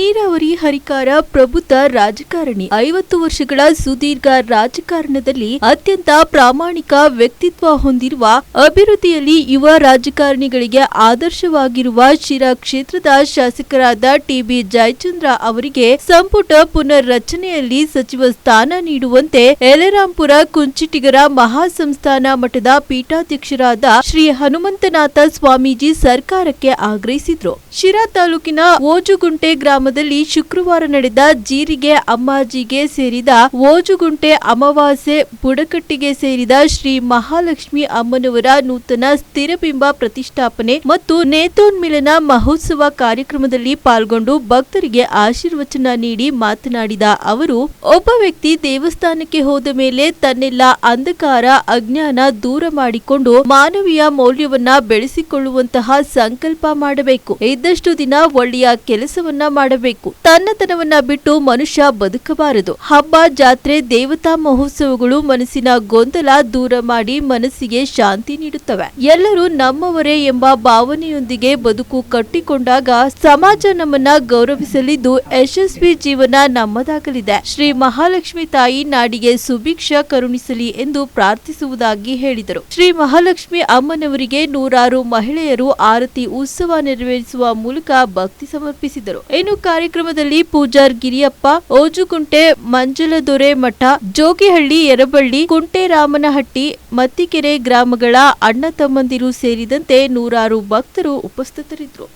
ನೀರಾವರಿ ಹರಿಕಾರ ಪ್ರಬುದ್ಧ ರಾಜಕಾರಣಿ. ಐವತ್ತು ವರ್ಷಗಳ ಸುದೀರ್ಘ ರಾಜಕಾರಣದಲ್ಲಿ ಅತ್ಯಂತ ಪ್ರಾಮಾಣಿಕ ವ್ಯಕ್ತಿತ್ವ ಹೊಂದಿರುವ, ಅಭಿವೃದ್ಧಿಯಲ್ಲಿ ಯುವ ರಾಜಕಾರಣಿಗಳಿಗೆ ಆದರ್ಶವಾಗಿರುವ ಶಿರಾ ಕ್ಷೇತ್ರದ ಶಾಸಕರಾದ ಟಿಬಿ ಜಯಚಂದ್ರ ಅವರಿಗೆ ಸಂಪುಟ ಪುನರ್ ರಚನೆಯಲ್ಲಿ ಸಚಿವ ಸ್ಥಾನ ನೀಡುವಂತೆ ಯಲರಾಂಪುರ ಕುಂಚಿಟಿಗರ ಮಹಾಸಂಸ್ಥಾನ ಮಠದ ಪೀಠಾಧ್ಯಕ್ಷರಾದ ಶ್ರೀ ಹನುಮಂತನಾಥ ಸ್ವಾಮೀಜಿ ಸರ್ಕಾರಕ್ಕೆ ಆಗ್ರಹಿಸಿದ್ರು. ಶಿರಾ ತಾಲೂಕಿನ ಓಜುಗುಂಟೆ ಗ್ರಾಮದಲ್ಲಿ ಶುಕ್ರವಾರ ನಡೆದ ಜೀರಿಗೆ ಅಮ್ಮಾಜಿಗೆ ಸೇರಿದ ಓಜುಗುಂಟೆ ಅಮಾವಾಸ್ಯೆ ಬುಡಕಟ್ಟಿಗೆ ಸೇರಿದ ಶ್ರೀ ಮಹಾಲಕ್ಷ್ಮಿ ಅಮ್ಮನವರ ನೂತನ ಸ್ಥಿರಬಿಂಬ ಪ್ರತಿಷ್ಠಾಪನೆ ಮತ್ತು ನೇತ್ರೋನ್ಮಿಲನ ಮಹೋತ್ಸವ ಕಾರ್ಯಕ್ರಮದಲ್ಲಿ ಪಾಲ್ಗೊಂಡು ಭಕ್ತರಿಗೆ ಆಶೀರ್ವಚನ ನೀಡಿ ಮಾತನಾಡಿದ ಅವರು, ಒಬ್ಬ ವ್ಯಕ್ತಿ ದೇವಸ್ಥಾನಕ್ಕೆ ಹೋದ ಮೇಲೆ ತನ್ನೆಲ್ಲ ಅಂಧಕಾರ, ಅಜ್ಞಾನ ದೂರ ಮಾಡಿಕೊಂಡು ಮಾನವೀಯ ಮೌಲ್ಯವನ್ನ ಬೆಳೆಸಿಕೊಳ್ಳುವಂತಹ ಸಂಕಲ್ಪ ಮಾಡಬೇಕು. ಇದ್ದಷ್ಟು ದಿನ ಒಳ್ಳೆಯ ಕೆಲಸವನ್ನ ಮಾಡಬೇಕು. ತನ್ನತನವನ್ನ ಬಿಟ್ಟು ಮನುಷ್ಯ ಬದುಕಬಾರದು. ಹಬ್ಬ, ಜಾತ್ರೆ, ದೇವತಾ ಮಹೋತ್ಸವಗಳು ಮನಸ್ಸಿನ ಗೊಂದಲ ದೂರ ಮಾಡಿ ಮನಸ್ಸಿಗೆ ಶಾಂತಿ ನೀಡುತ್ತವೆ. ಎಲ್ಲರೂ ನಮ್ಮವರೇ ಎಂಬ ಭಾವನೆಯೊಂದಿಗೆ ಬದುಕು ಕಟ್ಟಿಕೊಂಡಾಗ ಸಮಾಜ ನಮ್ಮನ್ನ ಗೌರವಿಸಲಿದ್ದು ಯಶಸ್ವಿ ಜೀವನ ನಮ್ಮದಾಗಲಿದೆ. ಶ್ರೀ ಮಹಾಲಕ್ಷ್ಮಿ ತಾಯಿ ನಾಡಿಗೆ ಸುಭಿಕ್ಷ ಕರುಣಿಸಲಿ ಎಂದು ಪ್ರಾರ್ಥಿಸುವುದಾಗಿ ಹೇಳಿದರು. ಶ್ರೀ ಮಹಾಲಕ್ಷ್ಮಿ ಅಮ್ಮನವರಿಗೆ ನೂರಾರು ಮಹಿಳೆಯರು ಆರತಿ ಉತ್ಸವ ನೆರವೇರಿಸುವ ಮೂಲಕ ಭಕ್ತಿ ಸಮರ್ಪಿಸಿದರು. ಇನ್ನು ಕಾರ್ಯಕ್ರಮದಲ್ಲಿ ಪೂಜಾರ್ ಗಿರಿಯಪ್ಪ, ಓಜುಕುಂಟೆ ಮಂಜಲದೊರೆ ಮಠ, ಜೋಗಿಹಳ್ಳಿ ಯರಬಳ್ಳಿ ಕುಂಟೆರಾಮನಹಟ್ಟಿ ಮತ್ತಿಕೆರೆ ಗ್ರಾಮಗಳ ಅಣ್ಣ ತಮ್ಮಂದಿರು ಸೇರಿದಂತೆ ನೂರಾರು ಭಕ್ತರು ಉಪಸ್ಥಿತರಿದ್ರು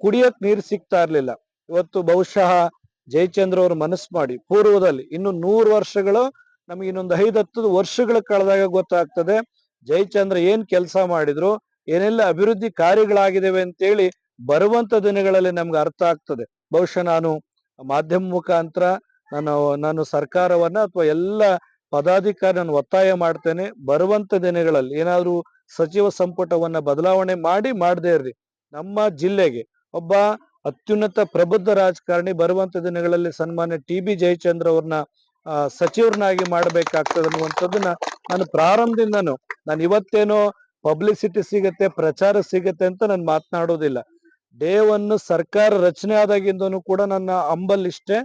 ಕುಡಿಯಕ್ ನೀರು ಸಿಗ್ತಾ ಇರ್ಲಿಲ್ಲ. ಇವತ್ತು ಬಹುಶಃ ಜಯಚಂದ್ರ ಅವರು ಮನಸ್ಸು ಮಾಡಿ, ಪೂರ್ವದಲ್ಲಿ ಇನ್ನು ನೂರು ವರ್ಷಗಳು ನಮಗೆ ಇನ್ನೊಂದು ಐದತ್ತು ವರ್ಷಗಳ ಕಳೆದಾಗ ಗೊತ್ತಾಗ್ತದೆ, ಜಯಚಂದ್ರ ಏನ್ ಕೆಲಸ ಮಾಡಿದ್ರು, ಏನೆಲ್ಲ ಅಭಿವೃದ್ಧಿ ಕಾರ್ಯಗಳಾಗಿದ್ದಾವೆ ಅಂತೇಳಿ ಬರುವಂತ ದಿನಗಳಲ್ಲಿ ನಮ್ಗೆ ಅರ್ಥ ಆಗ್ತದೆ. ಬಹುಶಃ ನಾನು ಮಾಧ್ಯಮ ಮುಖಾಂತರ ನಾನು ನಾನು ಸರ್ಕಾರವನ್ನ ಅಥವಾ ಎಲ್ಲ ಪದಾಧಿಕಾರಿ ನಾನು ಒತ್ತಾಯ ಮಾಡ್ತೇನೆ. ಬರುವಂತ ದಿನಗಳಲ್ಲಿ ಏನಾದ್ರು ಸಚಿವ ಸಂಪುಟವನ್ನ ಬದಲಾವಣೆ ಮಾಡಿ ಮಾಡದೇ ಇರ್ರಿ. ನಮ್ಮ ಜಿಲ್ಲೆಗೆ ಒಬ್ಬ ಅತ್ಯುನ್ನತ ಪ್ರಬುದ್ಧ ರಾಜಕಾರಣಿ ಬರುವಂತ ದಿನಗಳಲ್ಲಿ ಸನ್ಮಾನ್ಯ ಟಿ ಬಿ ಜಯಚಂದ್ರ ಅವ್ರನ್ನ ಸಚಿವರನ್ನಾಗಿ ಮಾಡಬೇಕಾಗ್ತದೆ ಅನ್ನುವಂಥದ್ದನ್ನ ನಾನು ಪ್ರಾರಂಭದಿಂದನು, ನಾನು ಇವತ್ತೇನೋ ಪಬ್ಲಿಸಿಟಿ ಸಿಗತ್ತೆ, ಪ್ರಚಾರ ಸಿಗತ್ತೆ ಅಂತ ನಾನು ಮಾತನಾಡೋದಿಲ್ಲ. ಡೇ ಒನ್ ಸರ್ಕಾರ ರಚನೆ ಆದಾಗಿಂದನು ಕೂಡ ನನ್ನ ಅಂಬಲ್ ಇಷ್ಟೇ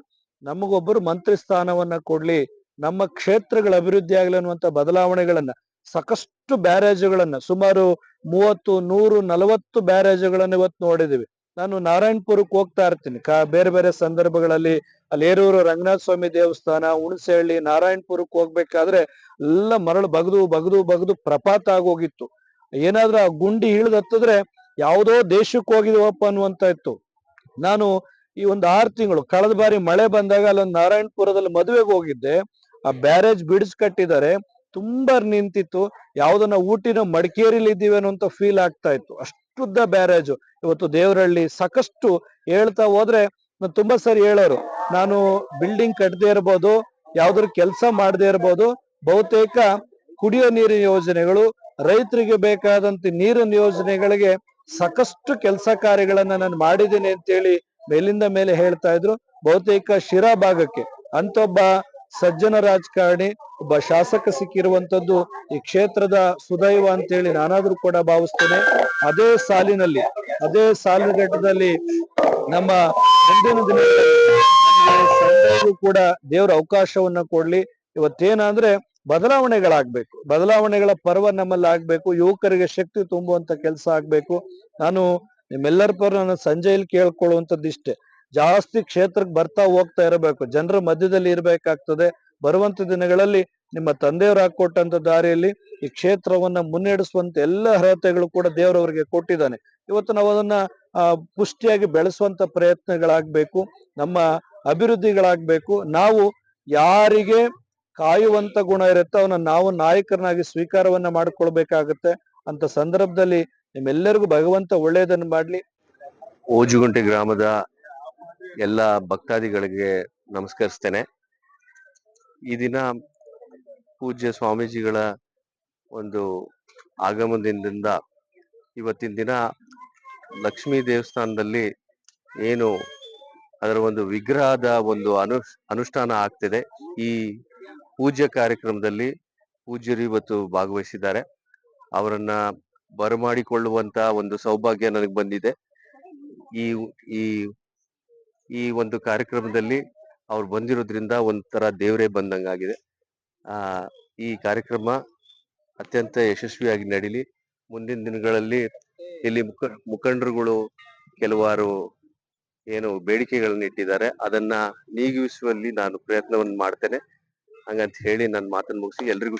ನಮಗೊಬ್ಬರು ಮಂತ್ರಿ ಸ್ಥಾನವನ್ನ ಕೊಡ್ಲಿ, ನಮ್ಮ ಕ್ಷೇತ್ರಗಳ ಅಭಿವೃದ್ಧಿ ಆಗಲಿ ಅನ್ನುವಂತ ಬದಲಾವಣೆಗಳನ್ನ, ಸಾಕಷ್ಟು ಬ್ಯಾರೇಜ್ಗಳನ್ನ, ಸುಮಾರು ಮೂವತ್ತು, ನೂರು, ನಲವತ್ತು ಬ್ಯಾರೇಜ್ಗಳನ್ನ ಇವತ್ತು ನೋಡಿದೀವಿ. ನಾನು ನಾರಾಯಣಪುರಕ್ಕೆ ಹೋಗ್ತಾ ಇರ್ತೀನಿ. ಬೇರೆ ಬೇರೆ ಸಂದರ್ಭಗಳಲ್ಲಿ ಅಲ್ಲಿ ಏರೂರು ರಂಗನಾಥ ಸ್ವಾಮಿ ದೇವಸ್ಥಾನ, ಹುಣಸೆಹಳ್ಳಿ, ನಾರಾಯಣಪುರಕ್ಕೆ ಹೋಗ್ಬೇಕಾದ್ರೆ ಎಲ್ಲ ಮರಳು ಬಗದು ಬಗದು ಬಗದು ಪ್ರಪಾತ ಆಗೋಗಿತ್ತು. ಏನಾದ್ರೂ ಆ ಗುಂಡಿ ಇಳಿದು ಹತ್ತಿದ್ರೆ ಯಾವುದೋ ದೇಶಕ್ಕೆ ಹೋಗಿದ್ವಪ್ಪ ಅನ್ನುವಂತ ಇತ್ತು. ನಾನು ಈ ಒಂದು ಆರು ತಿಂಗಳು ಕಳೆದ ಬಾರಿ ಮಳೆ ಬಂದಾಗ ಅಲ್ಲೊಂದು ನಾರಾಯಣಪುರದಲ್ಲಿ ಮದುವೆಗೆ ಹೋಗಿದ್ದೆ. ಆ ಬ್ಯಾರೇಜ್ ಬಿಡಿಸ್ ಕಟ್ಟಿದ್ದಾರೆ. ತುಂಬಾ ನಿಂತಿತ್ತು. ಯಾವ್ದನ್ನ ಊಟಿನ ಮಡಿಕೇರಿಲಿ ಇದ್ದೀವಿ ಅನ್ನುವಂತ ಫೀಲ್ ಆಗ್ತಾ ಇತ್ತು. ಅಷ್ಟುದ್ದ ಬ್ಯಾರೇಜ್. ಇವತ್ತು ದೇವರಹಳ್ಳಿ ಸಾಕಷ್ಟು ಹೇಳ್ತಾ ಹೋದ್ರೆ ತುಂಬಾ ಸರಿ ಹೇಳೋರು. ನಾನು ಬಿಲ್ಡಿಂಗ್ ಕಟ್ಟದೇ ಇರ್ಬೋದು ಯಾವ್ದ್ರ ಕೆಲಸ ಮಾಡದೇ ಇರ್ಬೋದು, ಬಹುತೇಕ ಕುಡಿಯೋ ನೀರಿನ ಯೋಜನೆಗಳು, ರೈತರಿಗೆ ಬೇಕಾದಂತ ನೀರಿನ ಯೋಜನೆಗಳಿಗೆ ಸಾಕಷ್ಟು ಕೆಲಸ ಕಾರ್ಯಗಳನ್ನ ನಾನು ಮಾಡಿದ್ದೀನಿ ಅಂತೇಳಿ ಮೇಲಿಂದ ಮೇಲೆ ಹೇಳ್ತಾ ಇದ್ರು. ಬಹುತೇಕ ಶಿರಾ ಭಾಗಕ್ಕೆ ಅಂತೊಬ್ಬ ಸಜ್ಜನ ರಾಜಕಾರಣಿ, ಒಬ್ಬ ಶಾಸಕ ಸಿಕ್ಕಿರುವಂತದ್ದು ಈ ಕ್ಷೇತ್ರದ ಸುದೈವ ಅಂತೇಳಿ ನಾನಾದ್ರೂ ಕೂಡ ಭಾವಿಸ್ತೇನೆ. ಅದೇ ಸಾಲಿನಲ್ಲಿ, ಅದೇ ಸಾಲುಘಟ್ಟದಲ್ಲಿ ನಮ್ಮ ಮುಂದಿನ ದಿನಗಳಲ್ಲಿ ಕೂಡ ದೇವರ ಅವಕಾಶವನ್ನ ಕೊಡ್ಲಿ. ಇವತ್ತೇನಂದ್ರೆ ಬದಲಾವಣೆಗಳಾಗ್ಬೇಕು. ಬದಲಾವಣೆಗಳ ಪರ್ವ ನಮ್ಮಲ್ಲಿ ಆಗ್ಬೇಕು. ಯುವಕರಿಗೆ ಶಕ್ತಿ ತುಂಬುವಂತ ಕೆಲಸ ಆಗ್ಬೇಕು. ನಾನು ನಿಮ್ಮೆಲ್ಲರ ಪರ ನಾನು ಸಂಜೆಯಲ್ಲಿ ಕೇಳ್ಕೊಳ್ಳುವಂಥದ್ದು ಇಷ್ಟೇ. ಜಾಸ್ತಿ ಕ್ಷೇತ್ರಕ್ಕೆ ಬರ್ತಾ ಹೋಗ್ತಾ ಇರಬೇಕು. ಜನರ ಮಧ್ಯದಲ್ಲಿ ಇರಬೇಕಾಗ್ತದೆ. ಬರುವಂತ ದಿನಗಳಲ್ಲಿ ನಿಮ್ಮ ತಂದೆಯವರು ಹಾಕೊಟ್ಟಂತ ದಾರಿಯಲ್ಲಿ ಈ ಕ್ಷೇತ್ರವನ್ನ ಮುನ್ನಡೆಸುವಂತ ಎಲ್ಲ ಅರ್ಹತೆಗಳು ಕೂಡ ದೇವರವರಿಗೆ ಕೊಟ್ಟಿದ್ದಾನೆ. ಇವತ್ತು ನಾವು ಅದನ್ನ ಪುಷ್ಟಿಯಾಗಿ ಬೆಳೆಸುವಂತ ಪ್ರಯತ್ನಗಳಾಗ್ಬೇಕು. ನಮ್ಮ ಅಭಿವೃದ್ಧಿಗಳಾಗ್ಬೇಕು. ನಾವು ಯಾರಿಗೆ ಕಾಯುವಂತ ಗುಣ ಇರುತ್ತೆ, ಅವನ ನಾವು ನಾಯಕರನ್ನಾಗಿ ಸ್ವೀಕಾರವನ್ನ ಮಾಡ್ಕೊಳ್ಬೇಕಾಗತ್ತೆ. ಅಂತ ಸಂದರ್ಭದಲ್ಲಿ ನಿಮ್ಮೆಲ್ಲರಿಗೂ ಭಗವಂತ ಒಳ್ಳೆಯದನ್ನು ಮಾಡ್ಲಿ. ಓಜುಗುಂಟೆ ಗ್ರಾಮದ ಎಲ್ಲ ಭಕ್ತಾದಿಗಳಿಗೆ ನಮಸ್ಕರಿಸ್ತೇನೆ. ಈ ದಿನ ಪೂಜ್ಯ ಸ್ವಾಮೀಜಿಗಳ ಒಂದು ಆಗಮನದಿಂದ ಇವತ್ತಿನ ದಿನ ಲಕ್ಷ್ಮೀ ದೇವಸ್ಥಾನದಲ್ಲಿ ಏನು ಅದರ ಒಂದು ವಿಗ್ರಹದ ಒಂದು ಅನು ಅನುಷ್ಠಾನ ಆಗ್ತಿದೆ. ಈ ಪೂಜ್ಯ ಕಾರ್ಯಕ್ರಮದಲ್ಲಿ ಪೂಜ್ಯರು ಇವತ್ತು ಭಾಗವಹಿಸಿದ್ದಾರೆ. ಅವರನ್ನ ಬರಮಾಡಿಕೊಳ್ಳುವಂತ ಒಂದು ಸೌಭಾಗ್ಯ ನನಗೆ ಬಂದಿದೆ. ಈ ಈ ಈ ಒಂದು ಕಾರ್ಯಕ್ರಮದಲ್ಲಿ ಅವ್ರು ಬಂದಿರೋದ್ರಿಂದ ಒಂಥರ ದೇವರೇ ಬಂದಂಗಾಗಿದೆ ಆ, ಈ ಕಾರ್ಯಕ್ರಮ ಅತ್ಯಂತ ಯಶಸ್ವಿಯಾಗಿ ನಡೀಲಿ. ಮುಂದಿನ ದಿನಗಳಲ್ಲಿ ಇಲ್ಲಿ ಮುಖ, ಮುಖಂಡರುಗಳು ಕೆಲವಾರು ಏನು ಬೇಡಿಕೆಗಳನ್ನ ಇಟ್ಟಿದ್ದಾರೆ ಅದನ್ನ ನೀಗಿಸುವಲ್ಲಿ ನಾನು ಪ್ರಯತ್ನವನ್ನು ಮಾಡ್ತೇನೆ. ಹಂಗಂತ ಹೇಳಿ ನನ್ನ ಮಾತನ್ನು ಮುಗಿಸಿ ಎಲ್ರಿಗೂ